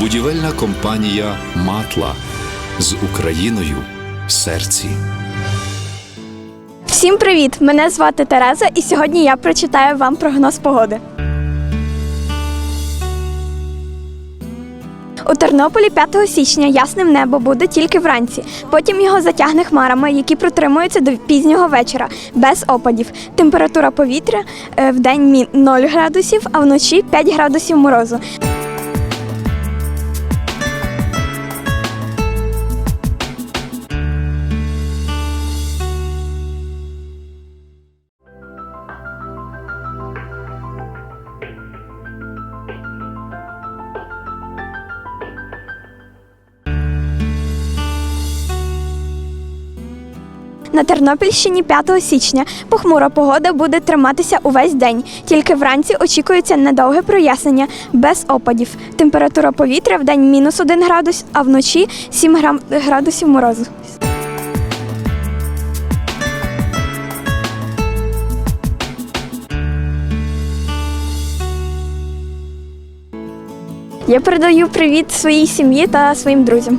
Будівельна компанія Матла з Україною в серці. Всім привіт! Мене звати Тереза, і сьогодні я прочитаю вам прогноз погоди. У Тернополі 5 січня ясним небо буде тільки вранці. Потім його затягне хмарами, які протримуються до пізнього вечора, без опадів. Температура повітря е, в день мі- 0 градусів, а вночі 5 градусів морозу. На Тернопільщині 5 січня похмура погода буде триматися увесь день. Тільки вранці очікується недовге прояснення без опадів. Температура повітря в день мінус 1 градус, а вночі 7 градусів морозу. Я передаю привіт своїй сім'ї та своїм друзям.